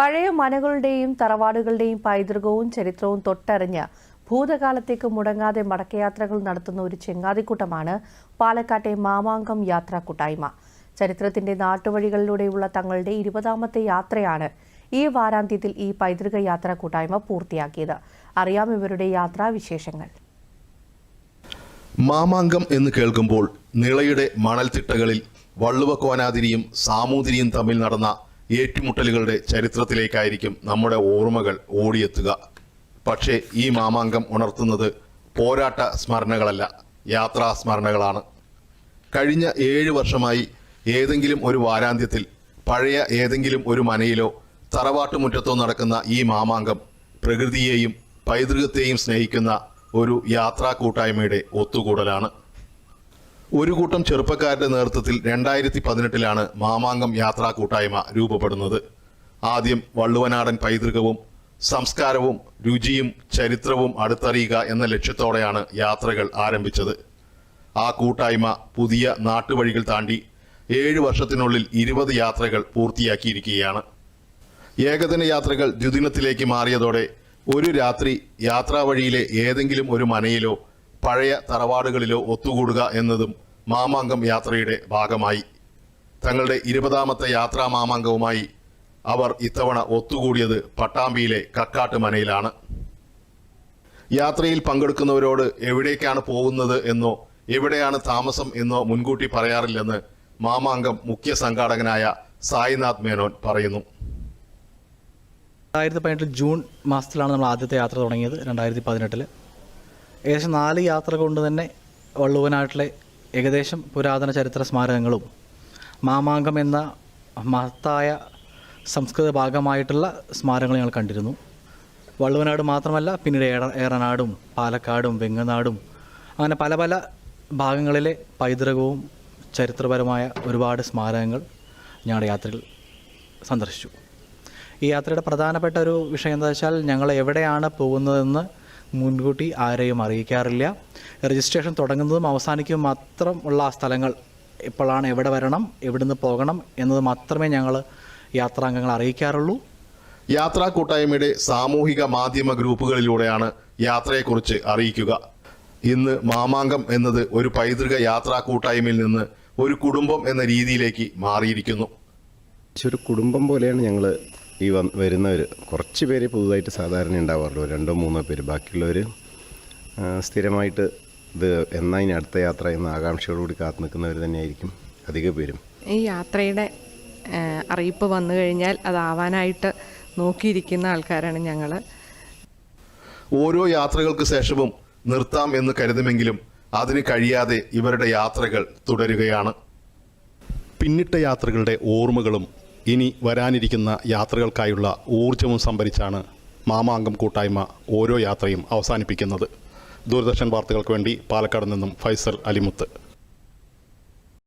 പഴയ മനകളുടെയും തറവാടുകളുടെയും പൈതൃകവും ചരിത്രവും തൊട്ടറിഞ്ഞ് ഭൂതകാലത്തേക്ക് മുടങ്ങാതെ മടക്കയാത്രകൾ നടത്തുന്ന ഒരു ചെങ്ങാതിക്കൂട്ടമാണ് പാലക്കാട്ടെ മാമാങ്കം യാത്രാ കൂട്ടായ്മ ചരിത്രത്തിന്റെ നാട്ടുവഴികളിലൂടെയുള്ള തങ്ങളുടെ ഇരുപതാമത്തെ യാത്രയാണ് ഈ വാരാന്ത്യത്തിൽ ഈ പൈതൃക യാത്രാ കൂട്ടായ്മ പൂർത്തിയാക്കിയത്. അറിയാം ഇവരുടെ യാത്രാ വിശേഷങ്ങൾ മാമാങ്കം എന്ന് കേൾക്കുമ്പോൾ നിളയുടെ മണൽത്തിട്ടകളിൽ വള്ളുവ സാമൂതിരിയും തമ്മിൽ നടന്ന ഏറ്റുമുട്ടലുകളുടെ ചരിത്രത്തിലേക്കായിരിക്കും നമ്മുടെ ഓർമ്മകൾ ഓടിയെത്തുക. പക്ഷേ ഈ മാമാങ്കം ഉണർത്തുന്നത് പോരാട്ട സ്മരണകളല്ല യാത്രാ സ്മരണകളാണ്. കഴിഞ്ഞ ഏഴ് വർഷമായി ഏതെങ്കിലും ഒരു വാരാന്ത്യത്തിൽ പഴയ ഏതെങ്കിലും ഒരു മനയിലോ തറവാട്ടുമുറ്റത്തോ നടക്കുന്ന ഈ മാമാങ്കം പ്രകൃതിയെയും പൈതൃകത്തെയും സ്നേഹിക്കുന്ന ഒരു യാത്രാ കൂട്ടായ്മയുടെ ഒത്തുകൂടലാണ്. ഒരു കൂട്ടം ചെറുപ്പക്കാരുടെ നേതൃത്വത്തിൽ രണ്ടായിരത്തി പതിനെട്ടിലാണ് മാമാങ്കം യാത്രാ കൂട്ടായ്മ രൂപപ്പെടുന്നത്. ആദ്യം വള്ളുവനാടൻ പൈതൃകവും സംസ്കാരവും രുചിയും ചരിത്രവും അടുത്തറിയുക എന്ന ലക്ഷ്യത്തോടെയാണ് യാത്രകൾ ആരംഭിച്ചത്. ആ കൂട്ടായ്മ പുതിയ നാട്ടുവഴികൾ താണ്ടി ഏഴ് വർഷത്തിനുള്ളിൽ ഇരുപത് യാത്രകൾ പൂർത്തിയാക്കിയിരിക്കുകയാണ്. ഏകദിന യാത്രകൾ ദ്വിദിനത്തിലേക്ക് മാറിയതോടെ ഒരു രാത്രി യാത്രാവഴിയിലെ ഏതെങ്കിലും ഒരു മനയിലോ പഴയ തറവാടുകളിലോ ഒത്തുകൂടുക എന്നതും മാമാങ്കം യാത്രയുടെ ഭാഗമായി. തങ്ങളുടെ ഇരുപതാമത്തെ യാത്രാ മാമാങ്കവുമായി അവർ ഇത്തവണ ഒത്തുകൂടിയത് പട്ടാമ്പിയിലെ കക്കാട്ട് മനയിലാണ് യാത്രയിൽ പങ്കെടുക്കുന്നവരോട് എവിടേക്കാണ് പോകുന്നത് എന്നോ എവിടെയാണ് താമസം എന്നോ മുൻകൂട്ടി പറയാറില്ലെന്ന് മാമാങ്കം മുഖ്യ സംഘാടകനായ സായിനാഥ് മേനോൻ പറയുന്നു. രണ്ടായിരത്തി പതിനെട്ടിൽ ജൂൺ മാസത്തിലാണ് നമ്മൾ ആദ്യത്തെ യാത്ര തുടങ്ങിയത്. രണ്ടായിരത്തി പതിനെട്ടിൽ ഏകദേശം നാല് യാത്ര കൊണ്ട് തന്നെ വള്ളുവനാട്ടിലെ ഏകദേശം പുരാതന ചരിത്ര സ്മാരകങ്ങളും മാമാങ്കം എന്ന മഹത്തായ സംസ്കൃത ഭാഗമായിട്ടുള്ള സ്മാരകങ്ങൾ ഞങ്ങൾ കണ്ടിരുന്നു. വള്ളുവനാട് മാത്രമല്ല പിന്നീട് ഏറ ഏറനാടും പാലക്കാടും വെങ്ങനാടും അങ്ങനെ പല പല ഭാഗങ്ങളിലെ പൈതൃകവും ചരിത്രപരമായ ഒരുപാട് സ്മാരകങ്ങൾ ഞങ്ങളുടെ യാത്രയിൽ സന്ദർശിച്ചു. ഈ യാത്രയുടെ പ്രധാനപ്പെട്ട ഒരു വിഷയം എന്താ വെച്ചാൽ ഞങ്ങൾ എവിടെയാണ് പോകുന്നതെന്ന് മുൻകൂട്ടി ആരെയും അറിയിക്കാറില്ല. രജിസ്ട്രേഷൻ തുടങ്ങുന്നതും അവസാനിക്കും മാത്രം ഉള്ള ആ സ്ഥലങ്ങൾ എപ്പോഴാണ് എവിടെ വരണം എവിടുന്ന് പോകണം എന്നത് മാത്രമേ ഞങ്ങൾ യാത്രാംഗങ്ങൾ അറിയിക്കാറുള്ളൂ. യാത്രാ കൂട്ടായ്മയുടെ സാമൂഹിക മാധ്യമ ഗ്രൂപ്പുകളിലൂടെയാണ് യാത്രയെക്കുറിച്ച് അറിയിക്കുക. ഇന്ന് മാമാങ്കം എന്നത് ഒരു പൈതൃക യാത്രാ കൂട്ടായ്മയിൽ നിന്ന് ഒരു കുടുംബം എന്ന രീതിയിലേക്ക് മാറിയിരിക്കുന്നു. ഒരു കുടുംബം പോലെയാണ് ഞങ്ങൾ ഈ വന്ന് വരുന്നവർ കുറച്ച് പേര് പുതുതായിട്ട് സാധാരണ ഉണ്ടാവാറുള്ളൂ. രണ്ടോ മൂന്നോ പേര്. ബാക്കിയുള്ളവർ സ്ഥിരമായിട്ട് ഇത് എന്നാ ഇനി അടുത്ത യാത്ര എന്ന ആകാംക്ഷയോടുകൂടി കാത്തു നിൽക്കുന്നവർ തന്നെയായിരിക്കും അധിക പേരും. ഈ യാത്രയുടെ അറിയിപ്പ് വന്നു കഴിഞ്ഞാൽ അതാവാനായിട്ട് നോക്കിയിരിക്കുന്ന ആൾക്കാരാണ് ഞങ്ങൾ ഓരോ യാത്രകൾക്ക് ശേഷവും നിർത്താം എന്ന് കരുതുമെങ്കിലും അതിന് കഴിയാതെ ഇവരുടെ യാത്രകൾ തുടരുകയാണ്. പിന്നിട്ട യാത്രകളുടെ ഓർമ്മകളും ഇനി വരാനിരിക്കുന്ന യാത്രകൾക്കായുള്ള ഊർജവും സംഭരിച്ചാണ് മാമാങ്കം കൂട്ടായ്മ ഓരോ യാത്രയും അവസാനിപ്പിക്കുന്നത്. ദൂരദർശൻ വാർത്തകൾക്ക് വേണ്ടി പാലക്കാട് നിന്നും ഫൈസൽ അലിമുത്ത്.